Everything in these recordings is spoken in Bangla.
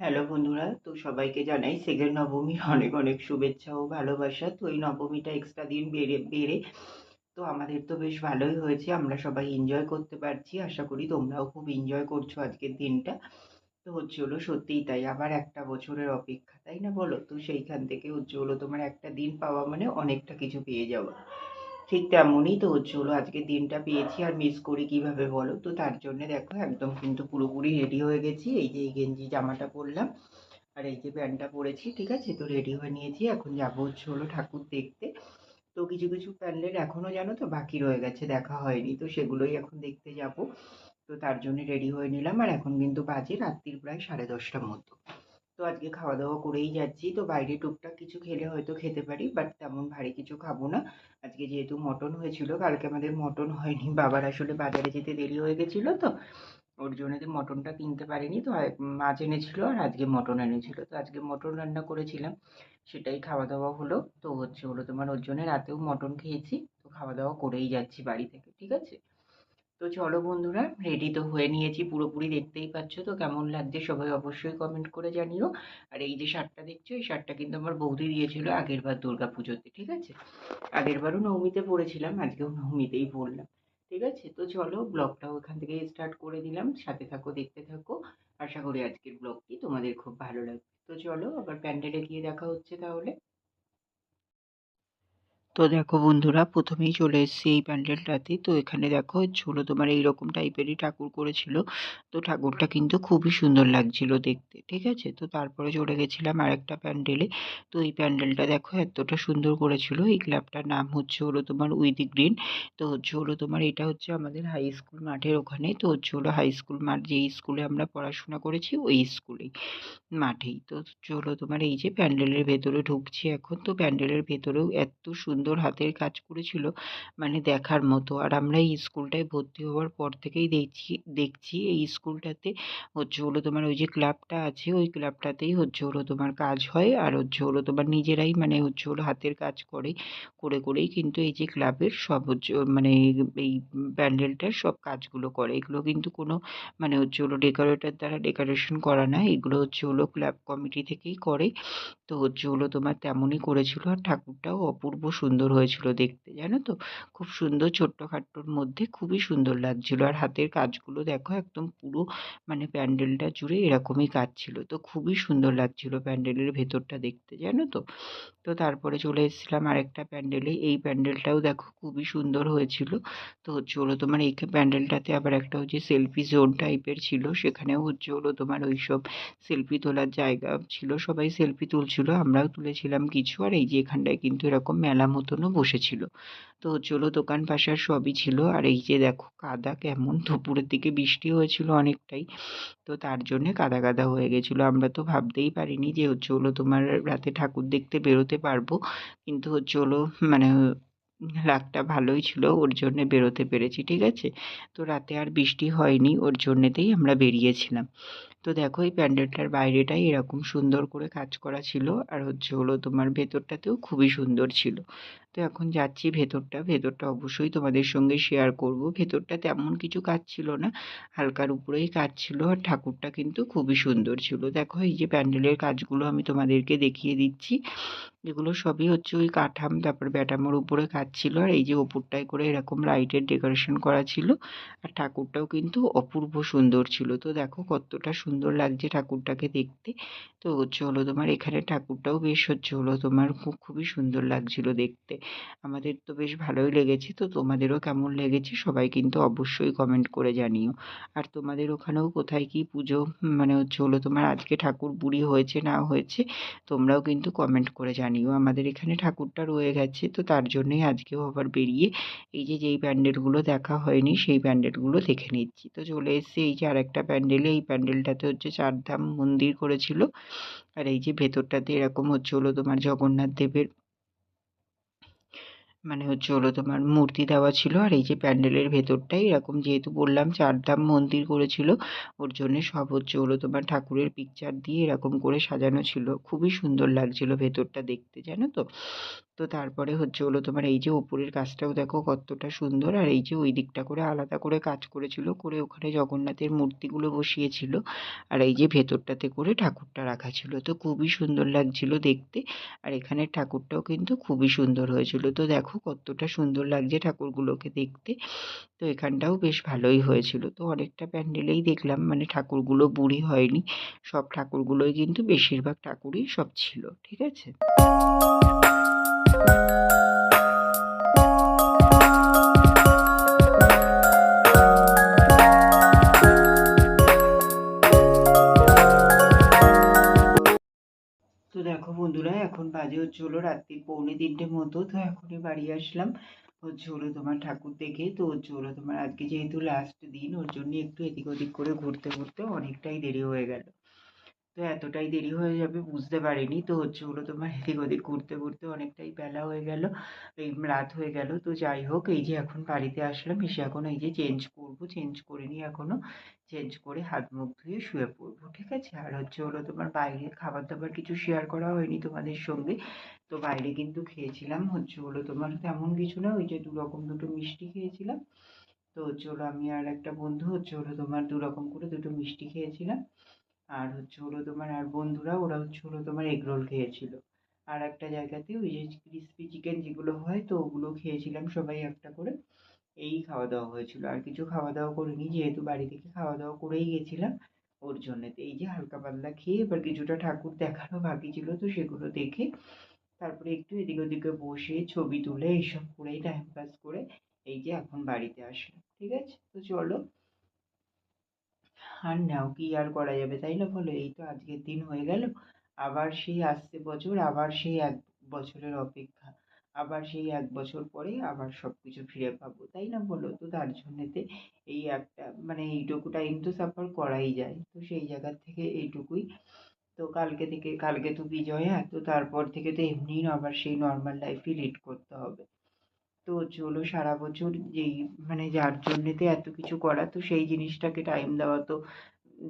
হ্যালো বন্ধুরা, তো সবাইকে জানাই সেকেন্ড নবমীর অনেক অনেক শুভেচ্ছা ও ভালোবাসা। তো এই নবমীটা এক্সট্রা দিন বেড়ে বেড়ে, তো আমাদের তো বেশ ভালোই হয়েছে, আমরা সবাই এনজয় করতে পারছি। আশা করি তোমরাও খুব এনজয় করছ আজকের দিনটা। তো হচ্ছে হলো সত্যিই তাই, আবার একটা বছরের অপেক্ষা, তাই না বলো? তো সেইখান থেকে হচ্ছে হলো তোমার একটা দিন পাওয়া মানে অনেকটা কিছু পেয়ে যাওয়া। ঠিক তেমনই তো হচ্ছে হলো আজকে দিনটা পেয়েছি আর মিস করি কীভাবে বলো? তো তার জন্য দেখো একদম কিন্তু পুরোপুরি রেডি হয়ে গেছি। এই যে এই গেঞ্জি জামাটা পরলাম আর এই যে প্যান্টটা পরেছি, ঠিক আছে? তো রেডি হয়ে নিয়েছি। এখন যাব হচ্ছে হলো ঠাকুর দেখতে। তো কিছু কিছু প্যান্ডেল এখনও জানো তো বাকি রয়ে গেছে, দেখা হয়নি। তো সেগুলোই এখন দেখতে যাব। তো তার জন্য রেডি হয়ে নিলাম। আর এখন কিন্তু বাজে রাত্রির প্রায় সাড়ে দশটার মতো। তো আজকে খাওয়া দাওয়া করেই যাচ্ছি। তো বাইরে টুকটাক কিছু খেলে হয়তো খেতে পারি বাট তেমন ভারী কিছু খাব না। আজকে যেহেতু মটন হয়েছিল, কালকে আমাদের মটন হয়নি। বাবার আসলে বাজারে যেতে দেরি হয়ে গেছিল তো, ওর জন্য মটনটা কিনতে পারিনি, তো মাছ এনেছিল আর আজকে মটন এনেছিল। তো আজকে মটন রান্না করেছিলাম, সেটাই খাওয়া দাওয়া হলো। তো হচ্ছে হলো তোমার ওর জন্য রাতেও মটন খেয়েছি, তো খাওয়া দাওয়া করেই যাচ্ছি বাড়ি থেকে, ঠিক আছে? তো চলো বন্ধুরা রেডি তো হয়ে নিয়েছি, পুরোপুরি দেখতেই পাচ্ছ তো কেমন লাগছে সবাই অবশ্যই কমেন্ট করে জানিও। আর এই যে শার্টটা দেখছ, এই শার্টটা কিন্তু আমার বৌদি দিয়েছিল আগের বার দুর্গা পুজোতে, ঠিক আছে? আগের বারও নবমীতে পড়েছিলাম, আজকেও নবমীতেই পড়লাম, ঠিক আছে? তো চলো ব্লগটাও ওখান থেকে স্টার্ট করে দিলাম, সাথে থাকো, দেখতে থাকো। আশা করি আজকের ব্লগটি তোমাদের খুব ভালো লাগবে। তো চলো আবার প্যান্ডেলে গিয়ে দেখা হচ্ছে তাহলে। তো দেখো বন্ধুরা, প্রথমেই চলে এসেছি এই প্যান্ডেলটাতে। তো এখানে দেখো ঝোলো তোমার এইরকম টাইপেরই ঠাকুর করেছিল। তো ঠাকুরটা কিন্তু খুবই সুন্দর লাগছিল দেখতে, ঠিক আছে? তো তারপরে চলে গেছিলাম আরেকটা প্যান্ডেলে। তো এই প্যান্ডেলটা দেখো এতটা সুন্দর করেছিল। এই ক্লাবটার নাম হচ্ছে হলো তোমার উইদি গ্রিন। তো হচ্ছে হলো তোমার এটা হচ্ছে আমাদের হাই স্কুল মাঠের ওখানে। তো হচ্ছে হলো হাই স্কুল মাঠ, যেই স্কুলে আমরা পড়াশোনা করেছি, ওই স্কুলেই মাঠেই। তো চলো তোমার এই যে প্যান্ডেলের ভেতরে ঢুকছি এখন। তো প্যান্ডেলের ভেতরেও এত সুন্দর হাতের কাজ করেছিল মানে দেখার মতো। আর আমরা এই স্কুলটায় ভর্তি হওয়ার পর থেকেই দেখছি দেখছি এই স্কুলটাতে হচ্ছে হলো তোমার ওই যে ক্লাবটা আছে, ওই ক্লাবটাতেই হচ্ছে হলো তোমার কাজ হয়। আর হচ্ছে হলো তোমার নিজেরাই মানে হচ্ছে হলো হাতের কাজ করে করে, করেই কিন্তু এই যে ক্লাবের সব হচ্ছে মানে এই প্যান্ডেলটার সব কাজগুলো করে। এগুলো কিন্তু কোনো মানে হচ্ছে হলো ডেকোরেটর দ্বারা ডেকোরেশন করা না, এগুলো হচ্ছে হলো ক্লাব কমিটি থেকেই করে। তো হচ্ছে হলো তোমার তেমনই করেছিল। আর ঠাকুরটাও অপূর্ব সুন্দর হয়েছিল দেখতে, জানো তো? খুব সুন্দর ছোট্টখাট্টোর মধ্যে খুবই সুন্দর লাগছিল। আর হাতের কাজগুলো দেখো একদম পুরো মানে প্যান্ডেলটা জুড়ে এরকমই কাজ ছিল। তো খুবই সুন্দর লাগছিল প্যান্ডেলের ভেতরটা দেখতে, জানো তো? তো তারপরে চলে এসেছিলাম আরেকটা প্যান্ডেলে। এই প্যান্ডেলটাও দেখো খুবই সুন্দর হয়েছিল। তো হচ্ছে হলো তোমার এই প্যান্ডেলটাতে আবার একটা হচ্ছে সেলফি জোন টাইপের ছিল। সেখানেও হচ্ছে হলো তোমার ওই সব সেলফি তোলার জায়গা ছিল। সবাই সেলফি তুলছিল, আমরাও তুলেছিলাম কিছু। আর এই যে এখানটায় কিন্তু এরকম মেলা মতনও বসেছিল। তো হলো দোকান পাশার সবই ছিল। আর এই যে দেখো কাদা কেমন, দুপুরের দিকে বৃষ্টি হয়েছিল অনেকটাই। তো তার জন্যে কাদা কাদা হয়ে গেছিল। আমরা তো ভাবতেই পারিনি যে হচ্ছে হলো তোমার রাতে ঠাকুর দেখতে বেরোতে পারব। কিন্তু হচ্ছে হলো মানে লাকটা ভালোই ছিল, ওর জন্যে বেরোতে পেরেছি, ঠিক আছে? তো রাতে আর বৃষ্টি হয়নি, ওর জন্যেতেই আমরা বেরিয়েছিলাম। তো দেখো এই প্যান্ডেলটার বাইরেটাই এরকম সুন্দর করে কাজ করা ছিল আর হচ্ছে হলো তোমার ভেতরটাতেও খুবই সুন্দর ছিল। তো এখন যাচ্ছি ভেতরটা ভেতরটা অবশ্যই তোমাদের সঙ্গে শেয়ার করব। ভেতরটা তেমন কিছু কাজ ছিল না, হালকার উপরেই কাজ ছিল আর ঠাকুরটা কিন্তু খুবই সুন্দর ছিল। দেখো এই যে প্যান্ডেলের কাজগুলো আমি তোমাদেরকে দেখিয়ে দিচ্ছি। এগুলো সবই হচ্ছে ওই কাঠাম, তারপর ব্যাটামোর উপরে কাজ ছিল আর এই যে ওপরটায় করে এরকম লাইটের ডেকোরেশন করা ছিল। আর ঠাকুরটাও কিন্তু অপূর্ব সুন্দর ছিল। তো দেখো কতটা সুন্দর লাগছে ঠাকুরটাকে দেখতে। তো হচ্ছে হলো তোমার এখানে ঠাকুরটাও বেশ হচ্ছে হলো তোমার খুব, খুবই সুন্দর লাগছিল দেখতে। আমাদের তো বেশ ভালোই লেগেছে, তো তোমাদেরও কেমন লেগেছে সবাই কিন্তু অবশ্যই কমেন্ট করে জানিও। আর তোমাদের ওখানেও কোথায় কি পুজো মানে হচ্ছে হলো তোমার আজকে ঠাকুর বুড়ি হয়েছে না হয়েছে, তোমরাও কিন্তু কমেন্ট করে জানিও। আমাদের এখানে ঠাকুরটা রয়ে গেছে, তো তার জন্যই আজকেও আবার বেরিয়ে এই যে, যেই প্যান্ডেলগুলো দেখা হয়নি, সেই প্যান্ডেলগুলো দেখে নিচ্ছি। তো চলে এসেছি এই যে আর একটা প্যান্ডেলে, এই প্যান্ডেলটাতে হচ্ছে চারধাম মন্দির করেছিল। আর এই যে ভেতরটাতে এরকম হচ্ছে হলো তোমার জগন্নাথ দেবের মানে হচ্ছে হলো তোমার মূর্তি দেওয়া ছিল। আর এই যে প্যান্ডেলের ভেতরটাই এরকম যেহেতু বললাম চারধাম মন্দির করেছিল, ওর জন্যে সব হচ্ছে হলো তোমার ঠাকুরের পিকচার দিয়ে এরকম করে সাজানো ছিল। খুবই সুন্দর লাগছিল ভেতরটা দেখতে, জানো তো? তো তারপরে হচ্ছে হলো তোমার এই যে ওপরের কাজটাও দেখো কতটা সুন্দর। আর এই যে ওই দিকটা করে আলাদা করে কাজ করেছিল, করে ওখানে জগন্নাথের মূর্তিগুলো বসিয়েছিল। আর এই যে ভেতরটাতে করে ঠাকুরটা রাখা ছিল। তো খুবই সুন্দর লাগছিল দেখতে। আর এখানের ঠাকুরটাও কিন্তু খুবই সুন্দর হয়েছিল। তো দেখো কতটা সুন্দর লাগছে ঠাকুরগুলোকে দেখতে। তো এখানটাও বেশ ভালোই হয়েছিল। তো অনেকটা প্যান্ডেলেই দেখলাম মানে ঠাকুরগুলো বুড়ি হয়নি। সব ঠাকুরগুলোই কিন্তু বেশিরভাগ ঠাকুরই সব ছিল, ঠিক আছে? তো দেখো বন্ধুরা, এখন বাজে হচ্ছে হলো রাত্রি পৌনে তিনটে মতো, তো এখনই বাড়ি আসলাম। হচ্ছে হলো তোমার ঠাকুর দেখে, তো হচ্ছে হলো তোমার আজকে যেহেতু লাস্ট দিন, ওর জন্য একটু এদিক ওদিক করে ঘুরতে ঘুরতে অনেকটাই দেরি হয়ে গেল। তো এতটাই দেরি হয়ে যাবে, বুঝতে পারিনি। তো হচ্ছে হলো তোমার এদিক ওদিক ঘুরতে ঘুরতে অনেকটাই বেলা হয়ে গেল, এই রাত হয়ে গেল। তো যাই হোক, এই যে এখন বাড়িতে আসলাম, এসে এখন এই যে চেঞ্জ করব চেঞ্জ করিনি এখনও চেঞ্জ করে হাত মুখ ধুয়ে শুয়ে পড়ব, ঠিক আছে? আর হচ্ছে হলো তোমার বাইরে খাবার দাবার কিছু শেয়ার করা হয়নি তোমাদের সঙ্গে। তো বাইরে কিন্তু খেয়েছিলাম, হচ্ছে হলো তোমার তেমন কিছু না, ওই যে দু রকম দুটো মিষ্টি খেয়েছিলাম। তো হচ্ছে হলো আমি আর একটা বন্ধু হচ্ছে হলো তোমার দু রকম করে দুটো মিষ্টি খেয়েছিলাম। আর হচ্ছে হলো তোমার, আর বন্ধুরা, ওরা হচ্ছে হলো তোমার এগ রোল খেয়েছিল। আর একটা জায়গাতে ওই যে ক্রিসপি চিকেন যেগুলো হয়, তো ওগুলো খেয়েছিলাম সবাই একটা করে। এই খাওয়া দাওয়া হয়েছিল। আর কিছু খাওয়া দাওয়া করিনি, যেহেতু বাড়ি থেকে খাওয়া দাওয়া করেই গেছিলাম, ওর জন্যে। তো এই যে হালকা পাতলা খেয়ে এবার কিছুটা ঠাকুর দেখানো বাকি ছিল, তো সেগুলো দেখে তারপরে একটু এদিক ওদিকে বসে ছবি তুলে এইসব করেই টাইম পাস করে এই যে এখন বাড়িতে আসলাম। ঠিক আছে? তো চলো আর নাও কি আর করা যাবে? তাই না বলো? এই তো আজকের দিন হয়ে গেল। আবার সেই আসছে বছর, আবার সেই এক বছরের অপেক্ষা, আবার সেই এক বছর পরে আবার সব কিছু ফিরে পাবো, তাই না বলো? তো তার জন্যেতে এই একটা মানে এইটুকু টাইম তো সাফার করাই যায়। তো সেই জায়গার থেকে এইটুকুই। তো কালকে থেকে, কালকে তো বিজয়া, তো তারপর থেকে তো এমনিই আবার সেই নর্মাল লাইফই লিড করতে হবে। তো চলো সারা বছর যেই মানে যার জন্যেতে এত কিছু করা, তো সেই জিনিসটাকে টাইম দেওয়া তো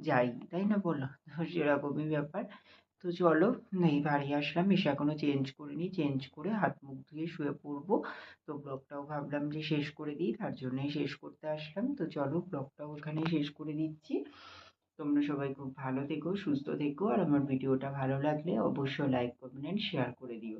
যাই, তাই না বলো? তো সেরকমই ব্যাপার। তো চলো, এই বাড়ি আসলাম, এসে এখনও চেঞ্জ করিনি চেঞ্জ করে হাত মুখ ধুয়ে শুয়ে পড়ব। তো ব্লগটাও ভাবলাম যে শেষ করে দিই, তার জন্যই শেষ করতে আসলাম। তো চলো ব্লগটাও এখানেই শেষ করে দিচ্ছি। তোমরা সবাই খুব ভালো থেকো, সুস্থ থেকো, আর আমার ভিডিওটা ভালো লাগলে অবশ্যই লাইক কমেন্ট শেয়ার করে দিও।